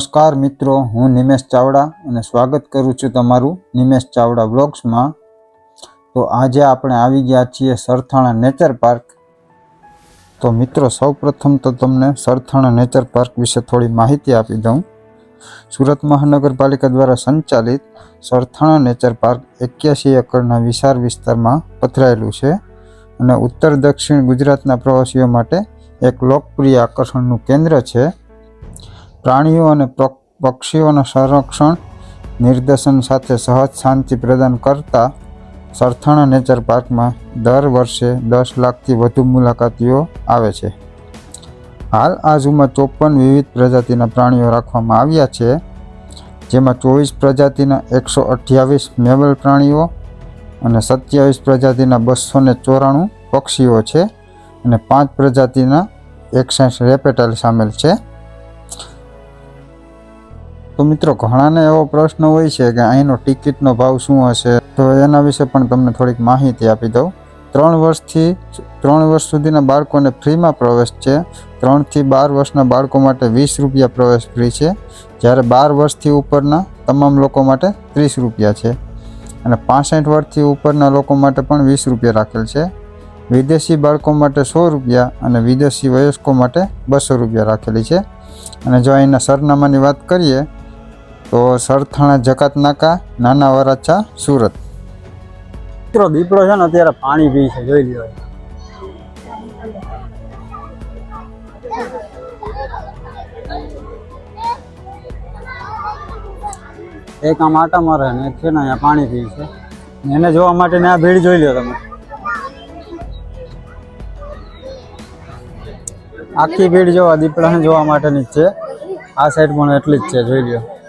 નમસ્કાર મિત્રો, હું નિમેશ ચાવડા અને સ્વાગત કરું છું તમારું નિમેશ ચાવડા બ્લોગ્સમાં તો આજે આપણે આવી ગયા છીએ સરથાણા નેચર પાર્ક. તો મિત્રો, સૌપ્રથમ તો તમને સરથાણા નેચર પાર્ક વિશે થોડી માહિતી આપી દઉં. સુરત મહાનગરપાલિકા દ્વારા સંચાલિત સરથાણા નેચર પાર્ક એક્યાસી એકરના વિશાળ વિસ્તારમાં પથરાયેલું છે અને ઉત્તર દક્ષિણ ગુજરાતના પ્રવાસીઓ માટે એક લોકપ્રિય આકર્ષણનું કેન્દ્ર છે. પ્રાણીઓ અને પક્ષીઓનું સંરક્ષણ, નિર્દેશન સાથે સહજ શાંતિ પ્રદાન કરતા સરથાણા નેચર પાર્કમાં દર વર્ષે દસ લાખથી વધુ મુલાકાતીઓ આવે છે. હાલ આ ઝૂમાં ચોપન વિવિધ પ્રજાતિના પ્રાણીઓ રાખવામાં આવ્યા છે, જેમાં ચોવીસ પ્રજાતિના એકસો અઠ્યાવીસ મેવલ પ્રાણીઓ અને સત્યાવીસ પ્રજાતિના બસો ને ચોરાણું પક્ષીઓ છે અને પાંચ પ્રજાતિના એકસઠ રેપેટલ સામેલ છે. તો મિત્રો, ઘણાને એવો પ્રશ્ન હોય છે કે અહીંનો ટિકિટનો ભાવ શું હશે? તો એના વિશે પણ તમને થોડીક માહિતી આપી દઉં. ત્રણ વર્ષથી, ત્રણ વર્ષ સુધીના બાળકોને ફ્રીમાં પ્રવેશ છે. ત્રણથી બાર વર્ષના બાળકો માટે વીસ રૂપિયા પ્રવેશ ફ્રી છે. જ્યારે બાર વર્ષથી ઉપરના તમામ લોકો માટે ત્રીસ રૂપિયા છે. અને પાસઠ વર્ષથી ઉપરના લોકો માટે પણ વીસ રૂપિયા રાખેલ છે. વિદેશી બાળકો માટે સો રૂપિયા અને વિદેશી વયસ્કો માટે બસો રૂપિયા રાખેલી છે. અને જો અહીંના સરનામાની વાત કરીએ તો સરથાણા જકાત નાકા નાના વરાછા સુરત. મિત્રો, દીપડો છે ને અત્યારે પાણી પી છે, જોઈ લ્યો. એક આમ આટા મારે ને છે ને અહીંયા પાણી પી છે. એને જોવા માટે ને આ ભીડ જોઈ લ્યો તમે. આખી ભીડ જોવા, દીપડાને જોવા માટેની જ છે. આ સાઈડ પણ એટલી જ છે, જોઈ લ્યો.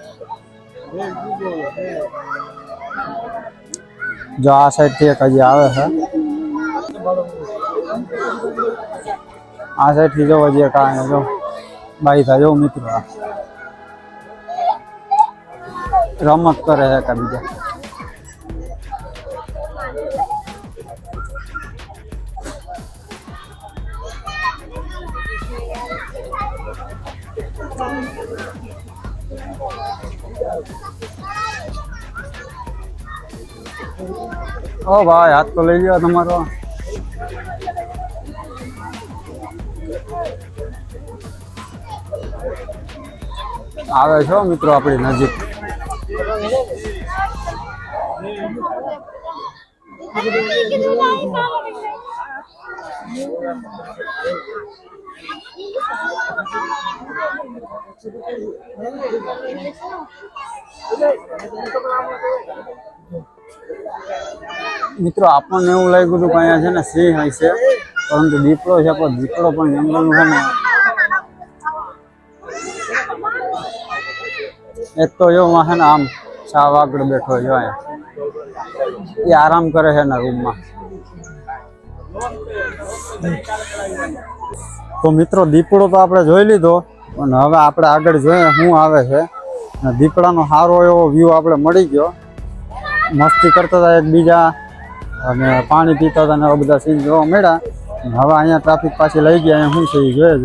જો આ સાઈડથી એક હજી આવે છે આ સાઈડથી જો હજી એક આવે જો બાઈ થાય જો મિત્રો આ. રમત કરે છે કે ઓ ભાઈ હાથ તો લઈ ગયો તમારો. આવે છો મિત્રો આપણી નજીક. મિત્રો, આપણને એવું લાગ્યું હતું કે અહીંયા છે ને સિંહ હોય છે, પરંતુ દીપડો છે પણ દીપડો પણ જંગલનું છે ને. એક તો જો છે ને આમ સાવ આગળ બેઠો જો એ આરામ કરે છે એના રૂમમાં. તો મિત્રો, દીપડો તો આપણે જોઈ લીધો, પણ હવે આપણે આગળ જોઈએ શું આવે છે. દીપડાનો સારો એવો વ્યૂ આપણે મળી ગયો. મસ્તી કરતા હતા એકબીજા અને પાણી પીતા હતા ને બધા સીન જોવા મળ્યા. હવે અહીંયા ટ્રાફિક પાછી લઈ ગયા, અહીંયા શું છે એ જોઈએ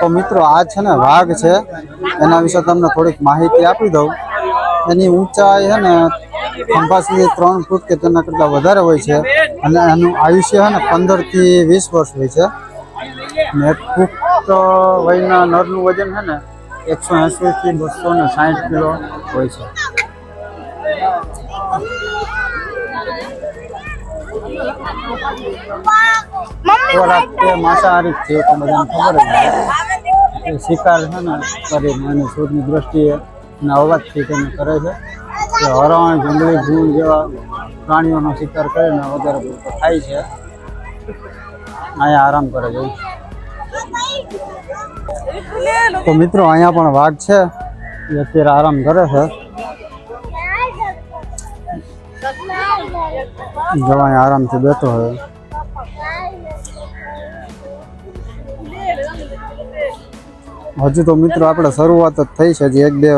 તો મિત્રો, આ છે ને વાઘ છે. એના વિશે તમને થોડીક માહિતી આપી દઉં. એની ઊંચાઈ છે ને સુધી ત્રણ ફૂટ કે તેના કરતાં વધારે હોય છે. અને એનું આયુષ્ય છે ને પંદરથી વીસ વર્ષ હોય છે. ને પુખ્ત વયના નરનું વજન છે ને એકસો એંસીથી બસો ને સાઠ કિલો હોય છે. ખોરાક માંસાહારી છે તો બધાને ખબર જ શિકાર છે ને કરીને એની શોધની દ્રષ્ટિએ અવાજથી તેને કરે છે. કે હરણ, જંગલી ભૂલ જેવા પ્રાણીઓનો શિકાર કરીને વધારે પૂરતો થાય છે. અહીંયા આરામ કરે છે. તો મિત્રો, અહીંયા પણ વાઘ છે. એ અત્યારે આરામ કરે છે. જવાય આરામથી બેઠો હોય હજુ તો મિત્રો, આપણે શરૂઆત જ થઈ છે હજી એક બે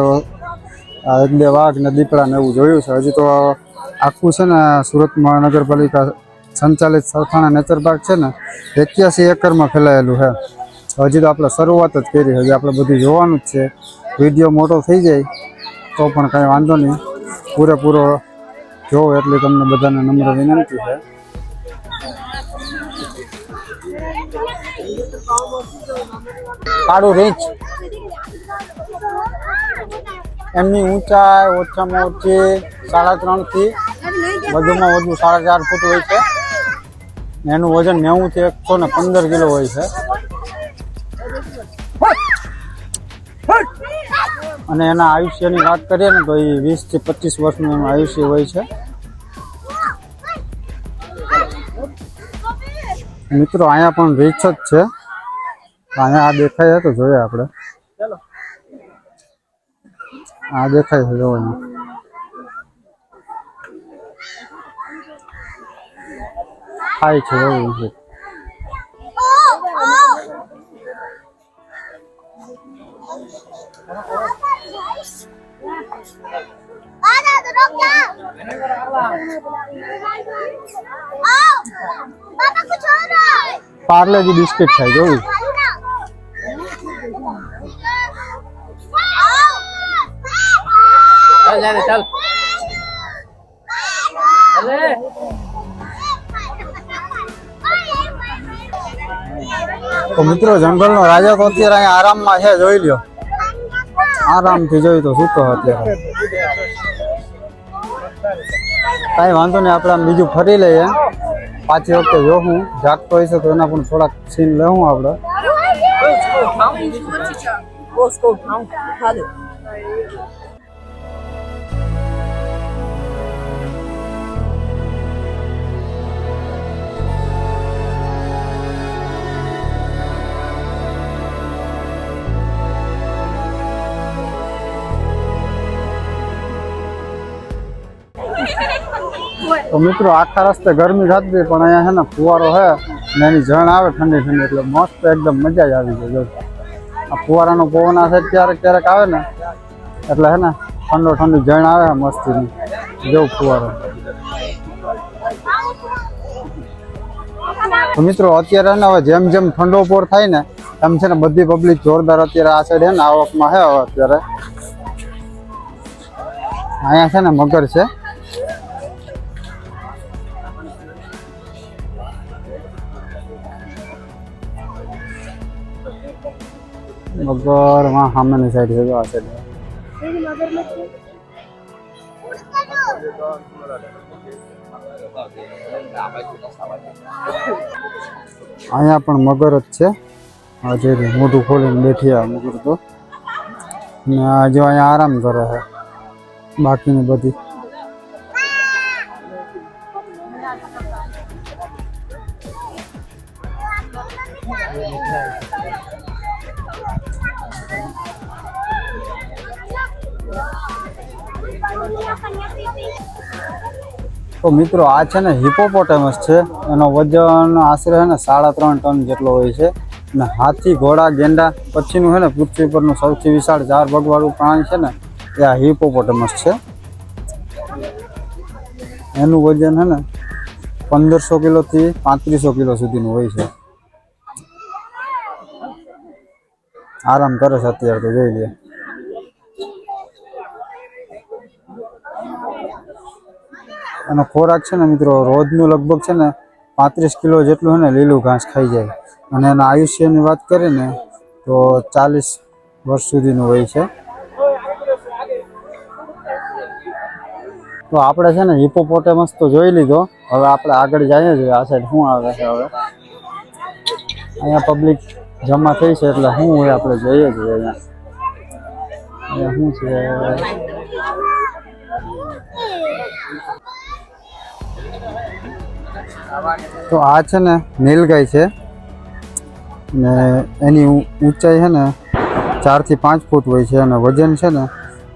આ એક બે વાઘ ને દીપડા ને એવું જોયું છે. હજી તો આખું છે ને સુરત મહાનગરપાલિકા સંચાલિત સરથાણા નેચર પાર્ક છે ને, એક્યાસી એકરમાં ફેલાયેલું છે. હજી તો આપણે શરૂઆત જ કરી. હજી આપણે બધું જોવાનું જ છે. વીડિયો મોટો થઈ જાય તો પણ કાંઈ વાંધો નહીં. પૂરેપૂરો જોવો એટલી તમને બધાને નમ્ર વિનંતી છે. પાડું રીંચ એમની ઊંચાઈ ઓછામાં ઓછી સાડા ત્રણથી વધુમાં વધુ સાડા ચાર ફૂટ હોય છે. એનું વજન નેવુંથી એકસો ને પંદર કિલો હોય છે. અને એના આયુષ્યની વાત કરીએ ને તો એ વીસથી પચીસ વર્ષનું એનું આયુષ્ય હોય છે. મિત્રો, અહીંયા પણ રીછ જ છે. અહીંયા આ દેખાય તો જોઈએ આપણે. આ દેખાય છે જોવાનું ખાય છે જોવું છે પાર્લેજી બિસ્કિટ થાય જોયું તો મિત્રો જંગલનો રાજા તો અત્યારે અહીંયા આરામમાં છે જોઈ લ્યો આરામથી જોઈ તો સૂતો અત્યારે કાંઈ વાંધો નહીં આપણે આમ બીજું ફરી લઈએ પાછી વખતે જો હું જાગતો હોય છે તો એના પણ થોડાક સીન લેવું આપણે Let's go, તો મિત્રો, આખા રસ્તે ગરમી થતી પણ અહીંયા છે ને ફુવારો છે ને એની જણ આવે ઠંડી ઠંડી, એટલે મસ્ત એકદમ મજા જ આવી જાય આ ફુવારાનો પવન આ છે ક્યારેક ક્યારેક આવે ને, એટલે છે ને ઠંડો ઠંડી જણ આવે મસ્તીની. જેવું ફુવારો. મિત્રો, અત્યારે ને હવે જેમ જેમ ઠંડો પોર થાય ને, એમ છે ને બધી પબ્લિક જોરદાર અત્યારે આ સાઈડ છે ને આવકમાં છે હવે અત્યારે. અહીંયા છે ને મગર છે. મગરમાં સામેની સાઈડ છે, જો આ સાઈડ અહીંયા પણ મગર જ છે. આ મોઢું ખોલીને બેઠી આ મગર તો. ને આજે અહીંયા આરામ કરે છે. બાકીની બધી. તો મિત્રો આ છે ને હિપોપોટેમસ છે. એનો વજન, આશરે છે ને સાડા ત્રણ ટન જેટલો હોય છે. અને હાથી, ઘોડા, ગેંડા પછીનું છે ને પૃથ્વી પરનું સૌથી વિશાળ ઝાર ભગવાળું પ્રાણી છે ને એ આ હિપોપોટેમસ છે. એનું વજન છે ને પંદરસો કિલોથી પાંત્રીસો કિલો સુધીનું હોય છે. આરામ કરે છે અત્યારે તો જોઈ લે. એનો ખોરાક છે ને મિત્રો, રોજનું લગભગ છે ને પાંત્રીસ કિલો જેટલું છે ને લીલું ઘાસ ખાઈ જાય. અને એના આયુષ્યની વાત કરીએ ને તો ચાલીસ વર્ષ સુધીનું હોય છે. તો આપણે છે ને હિપોપોટેમસ તો જોઈ લીધો. હવે આપણે આગળ જઈએ છીએ. આ સાઈડ શું આવે છે હવે? અહીંયા પબ્લિક જમા થઈ છે એટલે શું હોય આપણે જોઈએ છીએ અહીંયા. અહીંયા શું છે? તો આ છે ને નીલગાય છે. ને એની ઊંચાઈ છે ને ચારથી પાંચ ફૂટ હોય છે અને વજન છે ને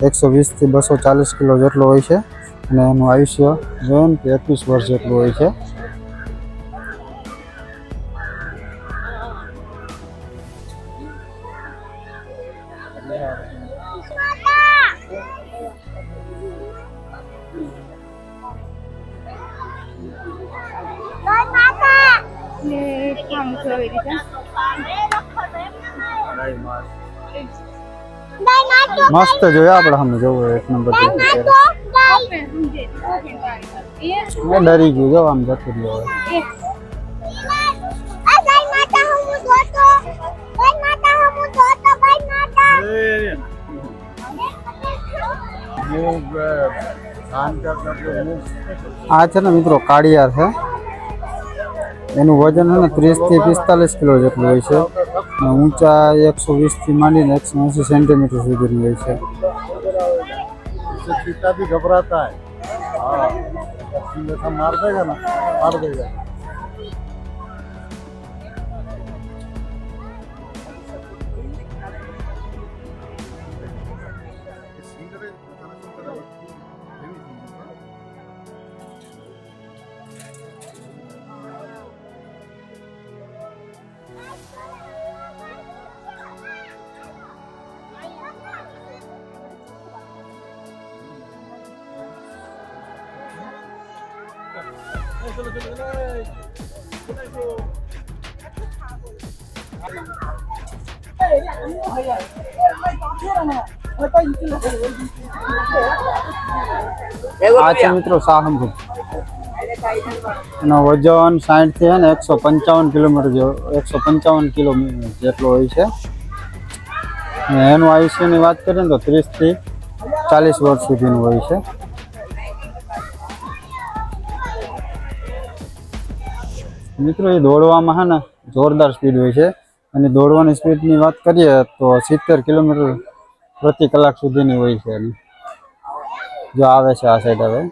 એકસો વીસથી બસો ચાલીસ કિલો જેટલો હોય છે. અને એનું આયુષ્ય જોયું ને કે એકવીસ વર્ષ જેટલું હોય છે. મસ્ત જોયા આપણે સામે જોવું એક નંબર જોવું છે. આપણે સમજે એ મેં ડરી ગયું જો આમ જતું રહ્યો હવે. આ ગાય માતા હું જોતો ગાય માતા હું જોતો ગાય માતા આ છે ને મિત્રો કાળિયાર છે એનું વજન અને ત્રીસથી પિસ્તાલીસ કિલો જેટલું હોય છે. ઊંચા એકસો વીસથી માંડીને એકસો એંસી સેન્ટીમીટર સુધીની હોય છે. ગભરાતા માર આ છે મિત્રો સાહમપુર એનો વજન સાઠથી ને એકસો પંચાવન કિલોમીટર જેવો એકસો પંચાવન કિલોમીટર જેટલો હોય છે. એનું આયુષ્યની વાત કરીએ ને તો ત્રીસથી ચાલીસ વર્ષ સુધીનું હોય છે. મિત્રો એ દોડવામાં હા ને જોરદાર સ્પીડ હોય છે. અને દોડવાની સ્પીડની વાત કરીએ તો સિત્તેર કિલોમીટર પ્રતિ કલાક સુધીની હોય છે જો આવે છે આ સાઈડ હવે.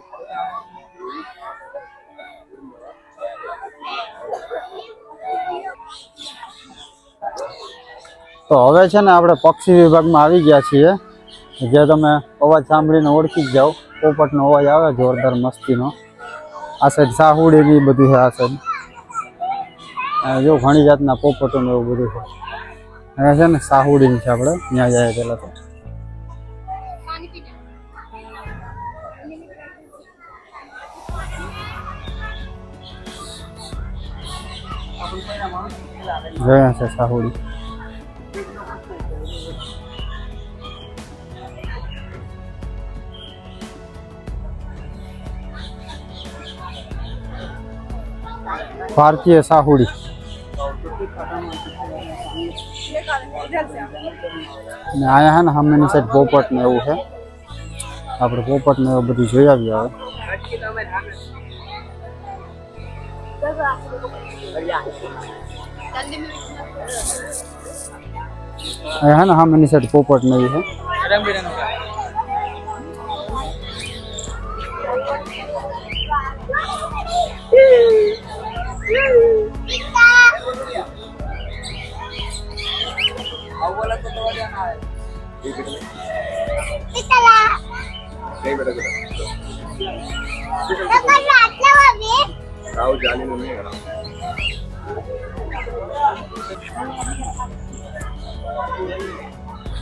તો હવે છે ને આપણે પક્ષી વિભાગમાં આવી ગયા છીએ. જે તમે અવાજ સાંભળીને ઓળખી જ જાઓ. પોપટનો અવાજ આવે, જોરદાર મસ્તીનો. આ સાઈડ સાહુડી એ બધું છે, આ સાઈડ જો ઘણી જાતના પોપટો ને એવું બધું છે. અહીંયા છે ને સાહુડી છે આપણે, ત્યાં જાય પેલા તો. જોયા છે સાહુડી. ભારતીય સાહુડી. ને આયા હે ને સામેની સાઈડ પોપટ ને એવું છે આપણે પોપટ ને એવું બધું જોઈ આવીએ હવે અહીંયા હે ને સામેની સાઈડ પોપટ ને એવું છે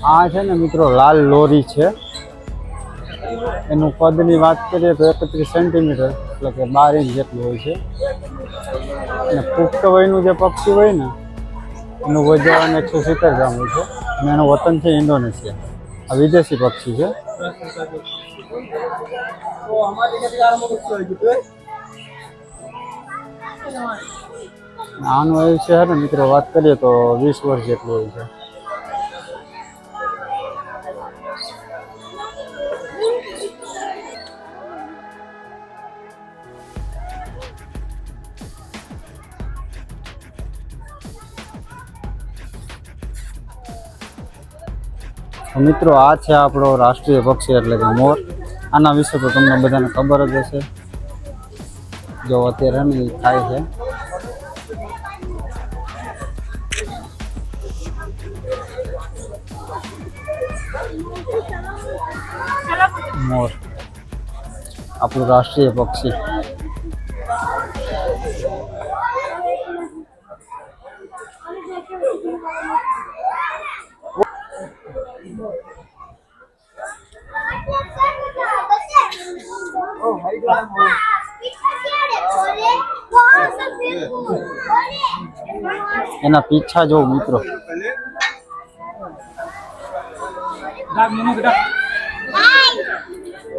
આ છે ને મિત્રો લાલ લોરી છે. એનું કદની વાત કરીએ તો એકત્રીસ સેન્ટીમીટર, એટલે કે બાર ઇંચ જેટલું હોય છે. અને પુખ્ત વયનું જે પક્ષી હોય ને એનું વજન એકસો સિત્તેર ગ્રામ હોય છે. અને એનું વતન છે ઇન્ડોનેશિયા. આ વિદેશી પક્ષી છે. આનું એવું છે ને મિત્રો, વાત કરીએ તો વીસ વર્ષ જેટલું હોય છે. મિત્રો, આ છે આપણો રાષ્ટ્રીય પક્ષી એટલે કે મોર. આના વિશે તો તમને બધાને ખબર જ હશે. જો અત્યારે ને થાય છે. મોર. આપણું રાષ્ટ્રીય પક્ષી. એના પીછા જો મિત્રો.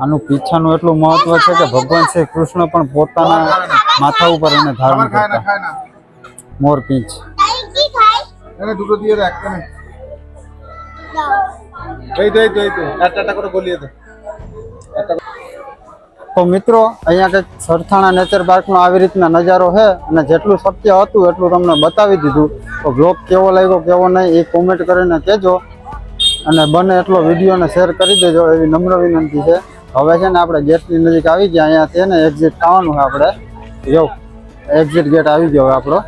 આનું પીછાનું એટલું મહત્વ છે કે ભગવાન શ્રી કૃષ્ણ પણ પોતાના માથા ઉપર એને ધારણ કરતા. મોર પીછ એને દૂર દીયે રાખ এই তো এই তো এই তো একটা একটা করে গলিয়ে দে તો મિત્રો અહીંયા કંઈક સરથાણા નેચર પાર્કનો આવી રીતના નજારો છે અને જેટલું સત્ય હતું એટલું તમને બતાવી દીધું તો બ્લોગ કેવો લાગ્યો કેવો નહીં એ કોમેન્ટ કરીને કહેજો અને બને એટલો વિડીયોને શેર કરી દેજો એવી નમ્ર વિનંતી છે હવે છે ને આપણે ગેટની નજીક આવી ગયા અહીંયા છે ને એક્ઝિટ થવાનું છે આપણે જો એક્ઝિટ ગેટ આવી ગયો હવે આપણો